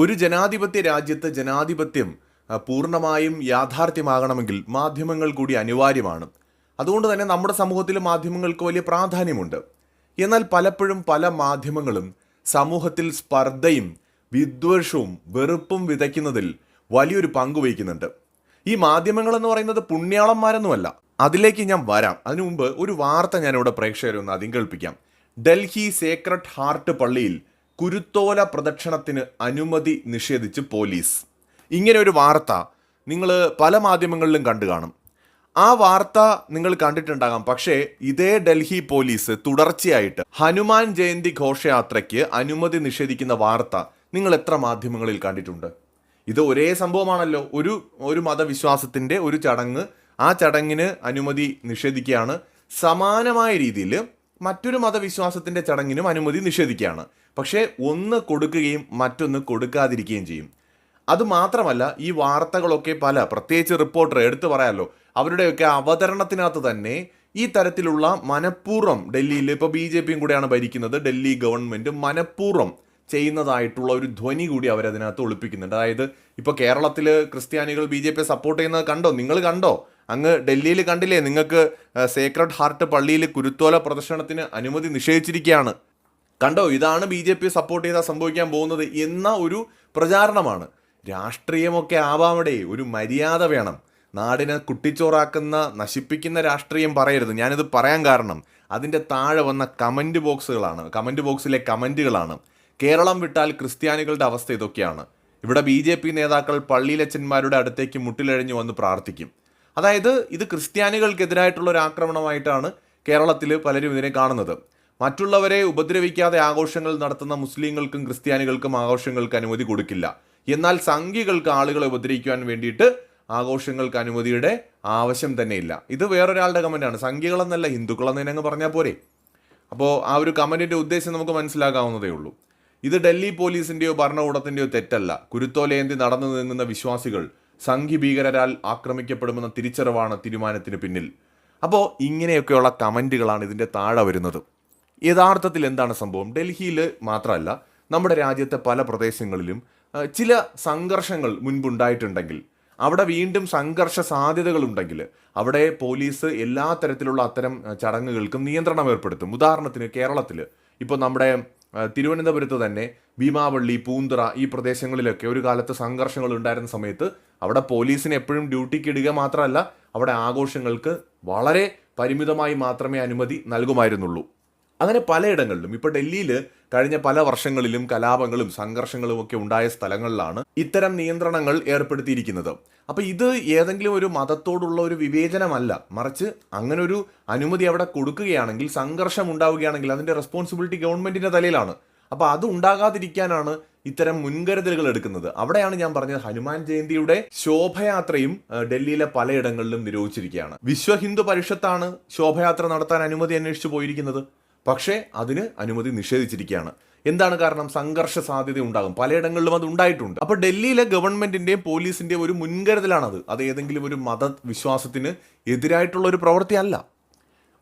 ഒരു ജനാധിപത്യ രാജ്യത്ത് ജനാധിപത്യം പൂർണമായും യാഥാർത്ഥ്യമാകണമെങ്കിൽ മാധ്യമങ്ങൾ കൂടി അനിവാര്യമാണ്. അതുകൊണ്ട് തന്നെ നമ്മുടെ സമൂഹത്തിൽ മാധ്യമങ്ങൾക്ക് വലിയ പ്രാധാന്യമുണ്ട്. എന്നാൽ പലപ്പോഴും പല മാധ്യമങ്ങളും സമൂഹത്തിൽ സ്പർദ്ധയും വിദ്വേഷവും വെറുപ്പും വിതയ്ക്കുന്നതിൽ വലിയൊരു പങ്ക് വഹിക്കുന്നുണ്ട്. ഈ മാധ്യമങ്ങൾ എന്ന് പറയുന്നത് പുണ്യാളന്മാരൊന്നുമല്ല. അതിലേക്ക് ഞാൻ വരാം. അതിനു മുമ്പ് ഒരു വാർത്ത ഞാനിവിടെ പ്രേക്ഷകരൊന്ന് അതിങ്കൽപ്പിക്കാം ഡൽഹി സേക്രട്ട് ഹാർട്ട് പള്ളിയിൽ കുരുത്തോല പ്രദക്ഷിണത്തിന് അനുമതി നിഷേധിച്ച് പോലീസ്. ഇങ്ങനെ ഒരു വാർത്ത നിങ്ങൾ പല മാധ്യമങ്ങളിലും കണ്ടു കാണും. ആ വാർത്ത നിങ്ങൾ കണ്ടിട്ടുണ്ടാകാം. പക്ഷേ ഇതേ ഡൽഹി പോലീസ് തുടർച്ചയായിട്ട് ഹനുമാൻ ജയന്തി ഘോഷയാത്രയ്ക്ക് അനുമതി നിഷേധിക്കുന്ന വാർത്ത നിങ്ങൾ എത്ര മാധ്യമങ്ങളിൽ കണ്ടിട്ടുണ്ട്? ഇത് ഒരേ സംഭവമാണല്ലോ. ഒരു ഒരു മതവിശ്വാസത്തിന്റെ ഒരു ചടങ്ങ് ആ ചടങ്ങിന് അനുമതി നിഷേധിക്കുകയാണ്. സമാനമായ രീതിയിൽ മറ്റൊരു മതവിശ്വാസത്തിന്റെ ചടങ്ങിനും അനുമതി നിഷേധിക്കുകയാണ്. പക്ഷേ ഒന്ന് കൊടുക്കുകയും മറ്റൊന്ന് കൊടുക്കാതിരിക്കുകയും ചെയ്യും. അതുമാത്രമല്ല ഈ വാർത്തകളൊക്കെ പല പ്രത്യേകിച്ച് റിപ്പോർട്ടർ എടുത്തു പറയാമല്ലോ അവരുടെയൊക്കെ അവതരണത്തിനകത്ത് തന്നെ ഈ തരത്തിലുള്ള മനഃപൂർവം ഡൽഹിയിൽ ഇപ്പോൾ ബി ജെ പിയും കൂടെയാണ് ഭരിക്കുന്നത് ഡൽഹി ഗവൺമെന്റ് മനഃപൂർവം ചെയ്യുന്നതായിട്ടുള്ള ഒരു ധ്വനി കൂടി അവരതിനകത്ത് ഒളിപ്പിക്കുന്നുണ്ട്. അതായത് ഇപ്പോൾ കേരളത്തിൽ ക്രിസ്ത്യാനികൾ ബി ജെ സപ്പോർട്ട് ചെയ്യുന്നത് കണ്ടോ? നിങ്ങൾ കണ്ടോ? അങ്ങ് ഡൽഹിയിൽ കണ്ടില്ലേ നിങ്ങൾക്ക് സേക്രഡ് ഹാർട്ട് പള്ളിയിൽ കുരുത്തോല പ്രദർശനത്തിന് അനുമതി നിഷേധിച്ചിരിക്കുകയാണ്. കണ്ടോ ഇതാണ് ബി ജെ പി സപ്പോർട്ട് ചെയ്താൽ സംഭവിക്കാൻ പോകുന്നത് എന്ന ഒരു പ്രചാരണമാണ്. രാഷ്ട്രീയമൊക്കെ ആവാമടെ ഒരു മര്യാദ വേണം. നാടിനെ കുട്ടിച്ചോറാക്കുന്ന നശിപ്പിക്കുന്ന രാഷ്ട്രീയം പറയരുത്. ഞാനിത് പറയാൻ കാരണം അതിന്റെ താഴെ വന്ന കമന്റ് ബോക്സുകളാണ് കമന്റ് ബോക്സിലെ കമന്റുകളാണ്. കേരളം വിട്ടാൽ ക്രിസ്ത്യാനികളുടെ അവസ്ഥ ഇതൊക്കെയാണ്. ഇവിടെ ബി നേതാക്കൾ പള്ളിയിലച്ചന്മാരുടെ അടുത്തേക്ക് മുട്ടിലഴിഞ്ഞു വന്ന് പ്രാർത്ഥിക്കും. അതായത് ഇത് ക്രിസ്ത്യാനികൾക്കെതിരായിട്ടുള്ള ഒരു ആക്രമണമായിട്ടാണ് കേരളത്തിൽ പലരും ഇതിനെ കാണുന്നത്. മറ്റുള്ളവരെ ഉപദ്രവിക്കാതെ ആഘോഷങ്ങൾ നടത്തുന്ന മുസ്ലിങ്ങൾക്കും ക്രിസ്ത്യാനികൾക്കും ആഘോഷങ്ങൾക്ക് അനുമതി കൊടുക്കില്ല. എന്നാൽ സംഘികൾക്ക് ആളുകളെ ഉപദ്രവിക്കുവാൻ വേണ്ടിയിട്ട് ആഘോഷങ്ങൾക്ക് അനുമതിയുടെ ആവശ്യം തന്നെയില്ല. ഇത് വേറൊരാളുടെ കമന്റാണ് സംഖ്യകളെന്നല്ല ഹിന്ദുക്കളെന്ന് അങ്ങ് പറഞ്ഞാൽ പോരെ. അപ്പോൾ ആ ഒരു കമന്റിന്റെ ഉദ്ദേശം നമുക്ക് മനസ്സിലാക്കാവുന്നതേ ഉള്ളൂ. ഇത് ഡൽഹി പോലീസിന്റെയോ ഭരണകൂടത്തിന്റെയോ തെറ്റല്ല. കുരുത്തോലയന്തി നടന്നു നീങ്ങുന്ന വിശ്വാസികൾ സംഘി ഭീകരരാൽ ആക്രമിക്കപ്പെടുമെന്ന തിരിച്ചറിവാണ് തീരുമാനത്തിന് പിന്നിൽ. അപ്പോൾ ഇങ്ങനെയൊക്കെയുള്ള കമന്റുകളാണ് ഇതിന്റെ താഴെ വരുന്നത്. യഥാർത്ഥത്തിൽ എന്താണ് സംഭവം? ഡൽഹിയിൽ മാത്രമല്ല നമ്മുടെ രാജ്യത്തെ പല പ്രദേശങ്ങളിലും ചില സംഘർഷങ്ങൾ മുൻപുണ്ടായിട്ടുണ്ടെങ്കിൽ അവിടെ വീണ്ടും സംഘർഷ സാധ്യതകളുണ്ടെങ്കിൽ അവിടെ പോലീസ് എല്ലാ തരത്തിലുള്ള അത്തരം ചടങ്ങുകൾക്കും നിയന്ത്രണം ഏർപ്പെടുത്തും. ഉദാഹരണത്തിന് കേരളത്തിൽ ഇപ്പോൾ നമ്മുടെ തിരുവനന്തപുരത്ത് തന്നെ ഭീമാവള്ളി പൂന്തുറ ഈ പ്രദേശങ്ങളിലൊക്കെ ഒരു കാലത്ത് സംഘർഷങ്ങൾ ഉണ്ടായിരുന്ന സമയത്ത് അവിടെ പോലീസിനെ എപ്പോഴും ഡ്യൂട്ടിക്ക് ഇടുക മാത്രമല്ല അവിടെ ആഘോഷങ്ങൾക്ക് വളരെ പരിമിതമായി മാത്രമേ അനുമതി നൽകുമായിരുന്നുള്ളൂ. അങ്ങനെ പലയിടങ്ങളിലും ഇപ്പൊ ഡൽഹിയിൽ കഴിഞ്ഞ പല വർഷങ്ങളിലും കലാപങ്ങളും സംഘർഷങ്ങളും ഒക്കെ ഉണ്ടായ സ്ഥലങ്ങളിലാണ് ഇത്തരം നിയന്ത്രണങ്ങൾ ഏർപ്പെടുത്തിയിരിക്കുന്നത്. അപ്പോൾ ഇത് ഏതെങ്കിലും ഒരു മതത്തോടുള്ള ഒരു വിവേചനമല്ല. മറിച്ച് അങ്ങനെ ഒരു അനുമതി അവിടെ കൊടുക്കുകയാണെങ്കിൽ സംഘർഷം ഉണ്ടാവുകയാണെങ്കിൽ അതിന്റെ റെസ്പോൺസിബിലിറ്റി ഗവൺമെന്റിന്റെ തലയിലാണ്. അപ്പൊ അത് ഉണ്ടാകാതിരിക്കാനാണ് ഇത്തരം മുൻകരുതലുകൾ എടുക്കുന്നത്. അവിടെയാണ് ഞാൻ പറഞ്ഞത് ഹനുമാൻ ജയന്തിയുടെ ശോഭയാത്രയും ഡൽഹിയിലെ പലയിടങ്ങളിലും നിരോധിച്ചിരിക്കുകയാണ്. വിശ്വ ഹിന്ദു പരിഷത്താണ് ശോഭയാത്ര നടത്താൻ അനുമതി അന്വേഷിച്ചു പോയിരിക്കുന്നത്. പക്ഷേ അതിന് അനുമതി നിഷേധിച്ചിരിക്കുകയാണ്. എന്താണ് കാരണം? സംഘർഷ സാധ്യത ഉണ്ടാകും. പലയിടങ്ങളിലും അത് ഉണ്ടായിട്ടുണ്ട്. അപ്പോൾ ഡൽഹിയിലെ ഗവൺമെന്റിന്റെയും പോലീസിന്റെയും ഒരു മുൻകരുതലാണത്. അത് ഏതെങ്കിലും ഒരു മതവിശ്വാസത്തിന് എതിരായിട്ടുള്ള ഒരു പ്രവൃത്തിയല്ല.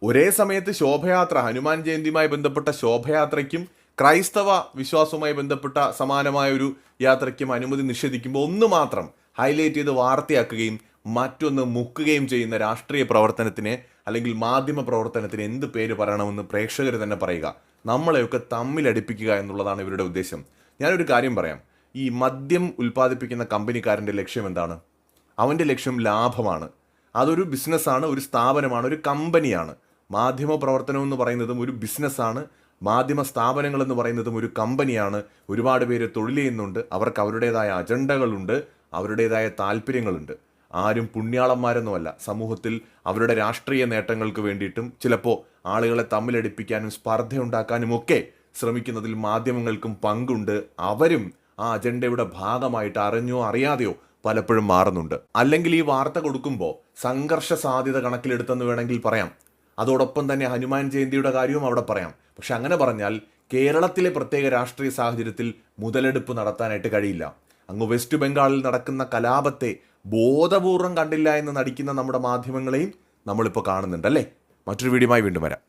ഒരേ സമയത്ത് ശോഭയാത്ര ഹനുമാൻ ജയന്തിയുമായി ബന്ധപ്പെട്ട ശോഭയാത്രയ്ക്കും ക്രൈസ്തവ വിശ്വാസവുമായി ബന്ധപ്പെട്ട സമാനമായ ഒരു യാത്രയ്ക്കും അനുമതി നിഷേധിക്കുമ്പോൾ ഒന്ന് മാത്രം ഹൈലൈറ്റ് ചെയ്ത് വാർത്തയാക്കുകയും മറ്റൊന്ന് മുക്കുകയും ചെയ്യുന്ന രാഷ്ട്രീയ പ്രവർത്തനത്തിന് അല്ലെങ്കിൽ മാധ്യമ പ്രവർത്തനത്തിന് എന്ത് പേര് പറയണമെന്ന് പ്രേക്ഷകർ തന്നെ പറയുക. നമ്മളെയൊക്കെ തമ്മിലടിപ്പിക്കുക എന്നുള്ളതാണ് ഇവരുടെ ഉദ്ദേശം. ഞാനൊരു കാര്യം പറയാം. ഈ മദ്യം ഉൽപ്പാദിപ്പിക്കുന്ന കമ്പനിക്കാരന്റെ ലക്ഷ്യം എന്താണ്? അവന്റെ ലക്ഷ്യം ലാഭമാണ്. അതൊരു ബിസിനസ്സാണ് ഒരു സ്ഥാപനമാണ് ഒരു കമ്പനിയാണ് മാധ്യമ പ്രവർത്തനം എന്ന് പറയുന്നതും ഒരു ബിസിനസ്സാണ് മാധ്യമ സ്ഥാപനങ്ങൾ എന്ന് പറയുന്നതും ഒരു കമ്പനിയാണ്. ഒരുപാട് പേര് തൊഴിൽ ചെയ്യുന്നുണ്ട്. അവർക്ക് അവരുടേതായ അജണ്ടകളുണ്ട്. അവരുടേതായ താല്പര്യങ്ങളുണ്ട്. ആരും പുണ്യാളന്മാരൊന്നുമല്ല സമൂഹത്തിൽ അവരുടെ രാഷ്ട്രീയ നേട്ടങ്ങൾക്ക് വേണ്ടിയിട്ടും ചിലപ്പോൾ ആളുകളെ തമ്മിലടിപ്പിക്കാനും സ്പർദ്ധയുണ്ടാക്കാനും ഒക്കെ ശ്രമിക്കുന്നതിൽ മാധ്യമങ്ങൾക്കും പങ്കുണ്ട്. അവരും ആ അജണ്ടയുടെ ഭാഗമായിട്ട് അറിഞ്ഞോ അറിയാതെയോ പലപ്പോഴും മാറുന്നുണ്ട്. അല്ലെങ്കിൽ ഈ വാർത്ത കൊടുക്കുമ്പോൾ സംഘർഷ സാധ്യത കണക്കിലെടുത്തെന്ന് വേണമെങ്കിൽ പറയാം. അതോടൊപ്പം തന്നെ ഹനുമാൻ ജയന്തിയുടെ കാര്യവും അവിടെ പറയാം. പക്ഷെ അങ്ങനെ പറഞ്ഞാൽ കേരളത്തിലെ പ്രത്യേക രാഷ്ട്രീയ സാഹചര്യത്തിൽ മുതലെടുപ്പ് നടത്താനായിട്ട് കഴിയില്ല. അങ്ങ് വെസ്റ്റ് ബംഗാളിൽ നടക്കുന്ന കലാപത്തെ ബോധപൂർവം കണ്ടില്ല എന്ന് നടിക്കുന്ന നമ്മുടെ മാധ്യമങ്ങളെയും നമ്മളിപ്പോൾ കാണുന്നുണ്ട് അല്ലേ? മറ്റൊരു വീഡിയോയുമായി വീണ്ടും വരാം.